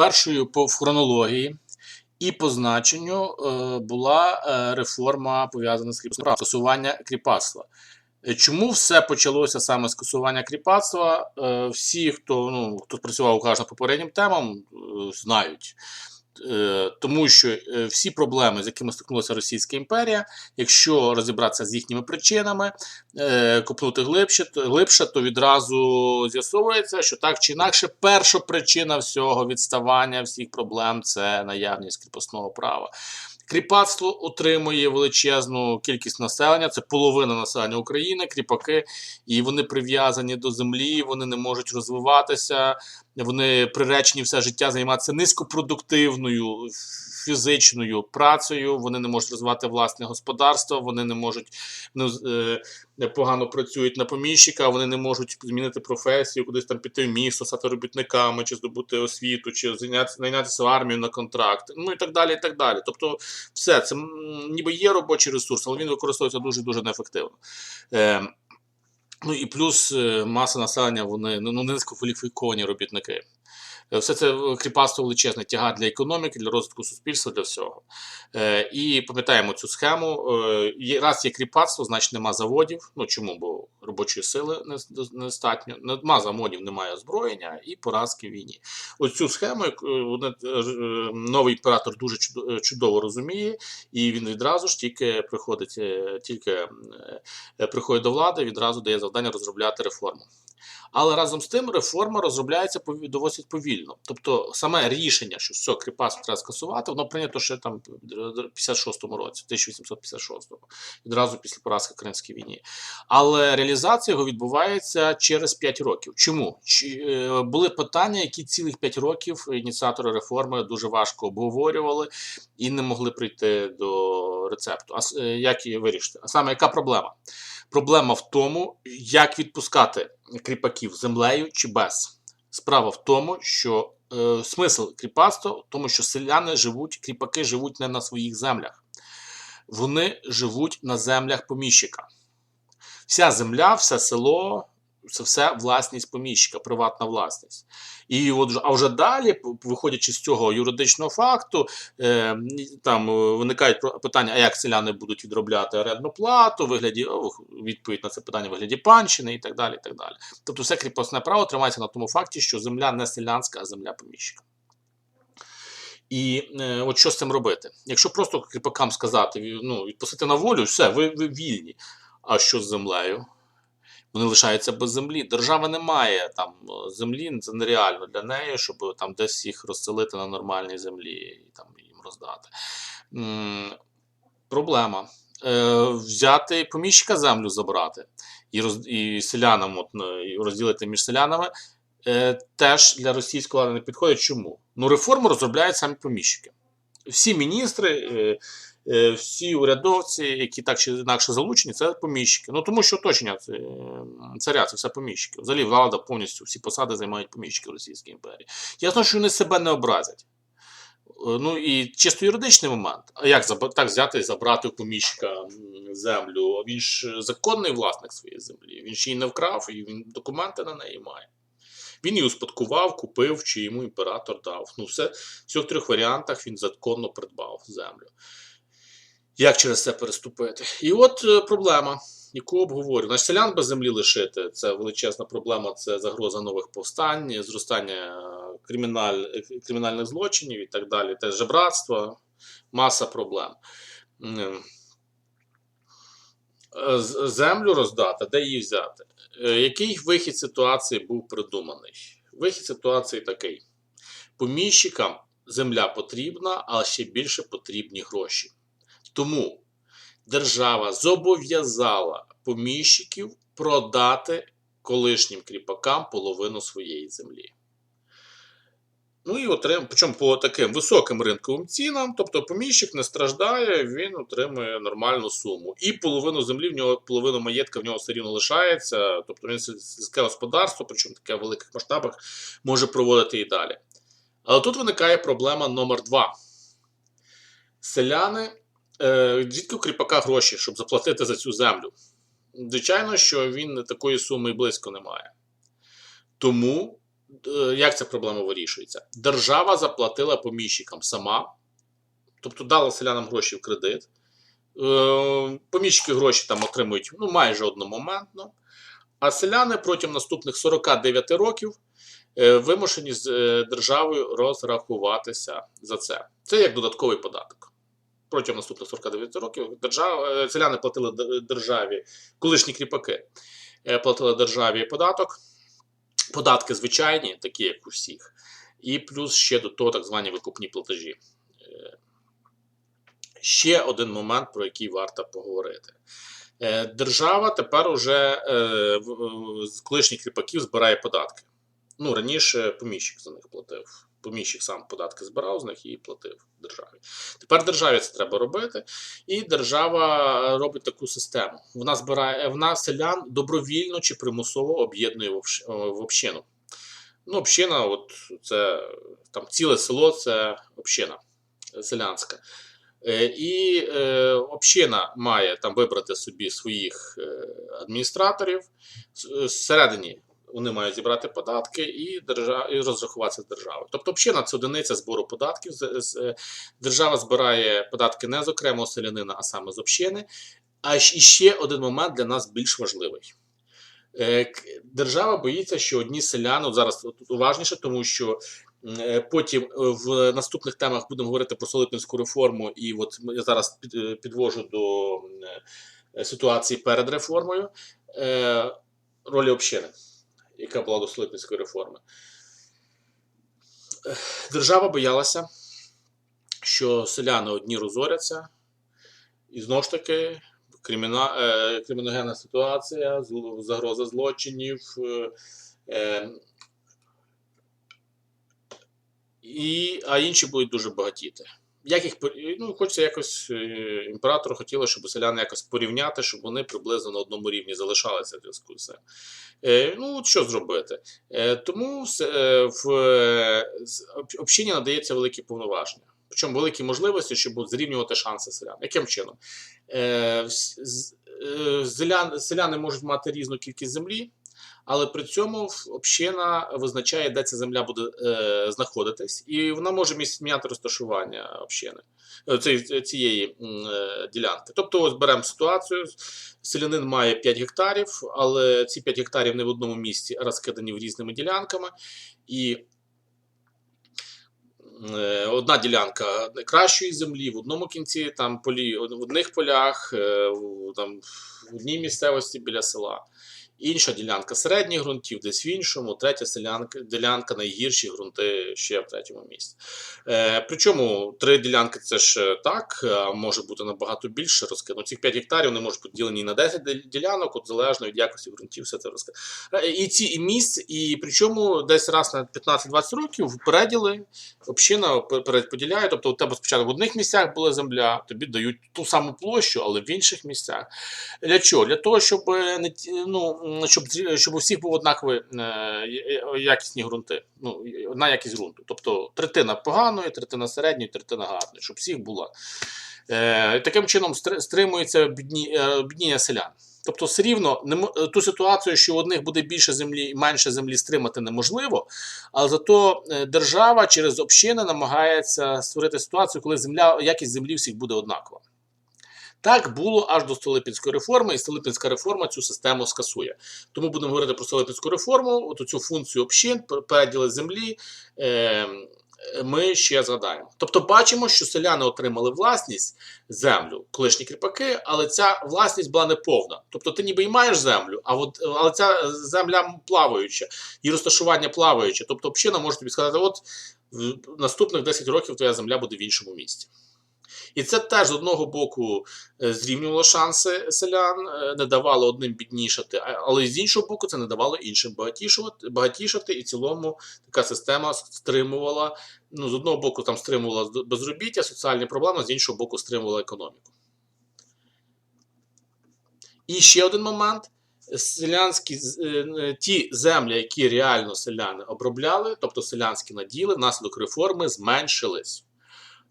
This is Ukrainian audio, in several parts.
першою по хронології і по значенню е, була е, реформа пов'язана з кріпосправом, скасування кріпацтва. Е, Чому все почалося саме з скасування кріпацтва? Всі, хто ну хто працював уважно попереднім темам, знають. Е, Тому що е, всі проблеми, з якими стикнулася Російська імперія, якщо розібратися з їхніми причинами, е, копнути глибше, глибше, то відразу з'ясовується, що так чи інакше, перша причина всього відставання всіх проблем це наявність кріпосного права. Кріпацтво отримує величезну кількість населення, це половина населення України, кріпаки, і вони прив'язані до землі, вони не можуть розвиватися, вони приречені все життя займатися низькопродуктивною фізичною працею, вони не можуть розвивати власне господарство, вони не можуть ну, е, погано працюють на поміщика, вони не можуть змінити професію, кудись там піти в місто, стати робітниками, чи здобути освіту, чи зайнятися, в армію на контракт, ну і так далі. і так далі. Тобто, все це ніби є робочий ресурс, але він використовується дуже дуже неефективно. Е, Ну і плюс е, маса населення, вони ну, ну низькокваліфіковані робітники. Е, Все це е, кріпацтво величезне тягар для економіки, для розвитку суспільства, для всього. Е, і пам'ятаємо цю схему. Раз є кріпацтво, значить нема заводів. Ну чому? Бо робочої сили не- недостатньо, нема заводів, немає озброєння і поразки в війні. Ось цю схему новий імператор дуже чудо- чудово розуміє, і він відразу ж тільки приходить, тільки приходить до влади, відразу дає завдання розробляти реформу. Але разом з тим реформа розробляється досить повільно. Тобто саме рішення, що все, кріпацтво треба скасувати, воно прийнято ще там в 56-му році, 1856-му, відразу після поразки в Кримській війні. Але реалізація його відбувається через 5 років. Чому? Чи, е, були питання, які цілих 5 років ініціатори реформи дуже важко обговорювали і не могли прийти до рецепту. А е, як її вирішити? А саме яка проблема? Проблема в тому, як відпускати кріпаків землею чи без. Справа в тому, що е, смисл кріпацтва в тому, що селяни живуть, кріпаки живуть не на своїх землях. Вони живуть на землях поміщика. Вся земля, все село, це все власність поміщика, приватна власність. І от, а вже далі, виходячи з цього юридичного факту, е, там е, виникають питання, а як селяни будуть відробляти орендну плату, вигляді відповідь на це питання вигляді панщини і так далі. І так далі. Тобто все кріпосне право тримається на тому факті, що земля не селянська, а земля поміщика. І е, от що з цим робити? Якщо просто кріпакам сказати, ну, відпустити на волю, все, ви, ви вільні. А що з землею? Вони лишаються без землі. Держава не має там е, землі, це нереально для неї, щоб там десь їх розселити на нормальній землі і там їм роздати. Проблема. Е, взяти поміщика землю забрати і, роз, і селянам от, ну, і розділити між селянами е, теж для російської влади не підходить. Чому? Ну, реформу розробляють самі поміщики. Всі міністри, е, е, всі урядовці, які так чи інакше залучені, це поміщики. Ну тому що оточення е, царя, це все поміщики. Взагалі влада повністю всі посади займають поміщики в Російській імперії. Ясно, що вони себе не образять. Е, Ну і чисто юридичний момент. А як так взяти і забрати у поміщика землю? Він ж законний власник своєї землі. Він ж її не вкрав, і він документи на неї має. Він її успадкував, купив, чи йому імператор дав. Ну, все в цих трьох варіантах він законно придбав землю. Як через це переступити? І от е, проблема, яку обговорю. Значить, селян без землі лишити це величезна проблема, це загроза нових повстань, зростання е, криміналь, е, кримінальних злочинів і так далі. Теж жебратство, маса проблем. Землю роздати, де її взяти? Який вихід ситуації був придуманий? Вихід ситуації такий: поміщикам земля потрібна, але ще більше потрібні гроші. Тому держава зобов'язала поміщиків продати колишнім кріпакам половину своєї землі. Ну і отримує, причому по таким високим ринковим цінам, тобто поміщик не страждає, він отримує нормальну суму. І половину землі в нього, половину маєтка в нього все рівно лишається. Тобто він сільське господарство, причому таке в великих масштабах, може проводити і далі. Але тут виникає проблема номер два. Селяни, звідки у кріпака гроші, щоб заплатити за цю землю? Звичайно, що він такої суми близько не має. Тому е, як ця проблема вирішується? Держава заплатила поміщикам сама, тобто дала селянам гроші в кредит. Е, Поміщики гроші там отримують ну, майже одномоментно. А селяни протягом наступних 49 років е, вимушені з е, державою розрахуватися за це. Це як додатковий податок. Протягом наступних 49 років держава, е, селяни платили державі, колишні кріпаки е, платили державі податок. Податки звичайні, такі як у всіх, і плюс ще до того так звані викупні платежі. Е, Ще один момент, про який варто поговорити. Держава тепер уже з колишніх кріпаків збирає податки. Ну, раніше поміщик за них платив. Поміщик сам податки збирав з них і платив державі. Тепер державі це треба робити, і держава робить таку систему. Вона збирає вона селян добровільно чи примусово об'єднує в общину. Ну, община, от це там ціле село це община селянська. Е, І е, община має там вибрати собі своїх е, адміністраторів. Всередині вони мають зібрати податки і, держа... і розрахуватися з державою. Тобто, община це одиниця збору податків. Е, Держава збирає податки не з окремого селянина, а саме з общини. А ще один момент для нас більш важливий. Е, Держава боїться, що одні селяни, зараз уважніше, тому що Е, Потім в наступних темах будемо говорити про Солипинську реформу, і от я зараз під- підвожу до ситуації перед реформою ролі общини, яка була до Солипинської реформи. Держава боялася, що селяни одні розоряться, і знову ж таки криміна, е, криміногенна ситуація, загроза злочинів. е, е, і, а інші будуть дуже багатіти. Як їх пор- ну, хочеться якось е, імператору хотіло, щоб селяни якось порівняти, щоб вони приблизно на одному рівні залишалися в зв'язку з цим. Е, ну, що зробити? Е, тому в общині надається великі повноваження. Причому великі можливості, щоб зрівнювати шанси селян. Яким чином? Селяни можуть мати різну кількість землі, але при цьому община визначає, де ця земля буде е, знаходитись, і вона може міняти розташування общини е, цієї, цієї е, ділянки. Тобто, ось беремо ситуацію: селянин має 5 гектарів, але ці 5 гектарів не в одному місці, а розкидані в різними ділянками. І е, одна ділянка кращої землі в одному кінці, там полі в одних полях, е, там в одній місцевості біля села. Інша ділянка середніх ґрунтів, десь в іншому, третя селянка, ділянка найгірші ґрунти ще в третьому місці. Е, причому три ділянки це ж е, так, а може бути набагато більше розкидано. Цих 5 гектарів вони можуть бути ділені на 10 ділянок, от залежно від якості ґрунтів, все це розкидано. І ці і місць, і причому десь раз на 15-20 років переділи община пе- переподіляє. Тобто у тебе спочатку в одних місцях була земля, тобі дають ту саму площу, але в інших місцях. Для чого? Для того, щоб е, не ну, щоб, щоб у всіх були однакові е, якісні ґрунти. Ну, одна якість ґрунту. Тобто третина поганої, третина середньої, третина гарної, щоб всіх була. Е, таким чином стримується бідні, е, бідніння селян. Тобто, все рівно ту ситуацію, що у одних буде більше землі і менше землі стримати неможливо, але зато держава через общини намагається створити ситуацію, коли земля, якість землі всіх буде однакова. Так було аж до Столипінської реформи, і Столипінська реформа цю систему скасує. Тому будемо говорити про Столипінську реформу, от цю функцію общин, пер- переділи землі. Е, ми ще згадаємо. Тобто, бачимо, що селяни отримали власність землю, колишні кріпаки, але ця власність була неповна. Тобто, ти ніби й маєш землю, а от але ця земля плаваюча, і розташування плаваюче. Тобто, община може тобі сказати: от в наступних 10 років твоя земля буде в іншому місці. І це теж з одного боку е, зрівнювало шанси селян, е, не давало одним біднішати, але з іншого боку, це не давало іншим багатішати, і в цілому така система стримувала. Ну, з одного боку, там стримувала безробіття, соціальні проблеми, з іншого боку, стримувала економіку. І ще один момент. Селянські е, ті землі, які реально селяни обробляли, тобто селянські наділи, внаслідок реформи зменшились.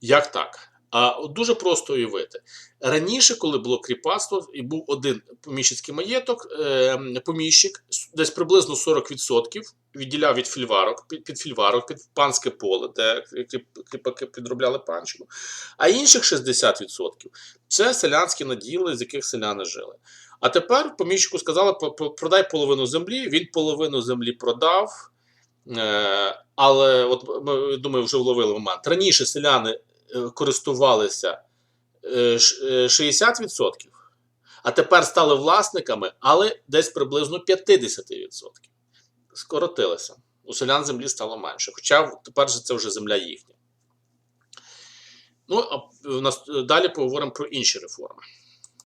Як так? А дуже просто уявити. Раніше, коли було кріпацтво, і був один поміщицький маєток, е, поміщик, десь приблизно 40% відділяв від фільварок, під, фільварок, під панське поле, де кріп- кріпаки підробляли панщину. А інших 60% це селянські наділи, з яких селяни жили. А тепер поміщику сказали, «По- по- продай половину землі. Він половину землі продав. Е, але от ми думаю, вже вловили момент. Раніше селяни користувалися е, ш- е, 60%, а тепер стали власниками, але десь приблизно 50%. Скоротилися. У селян землі стало менше. Хоча тепер це вже земля їхня. Ну, а далі поговоримо про інші реформи.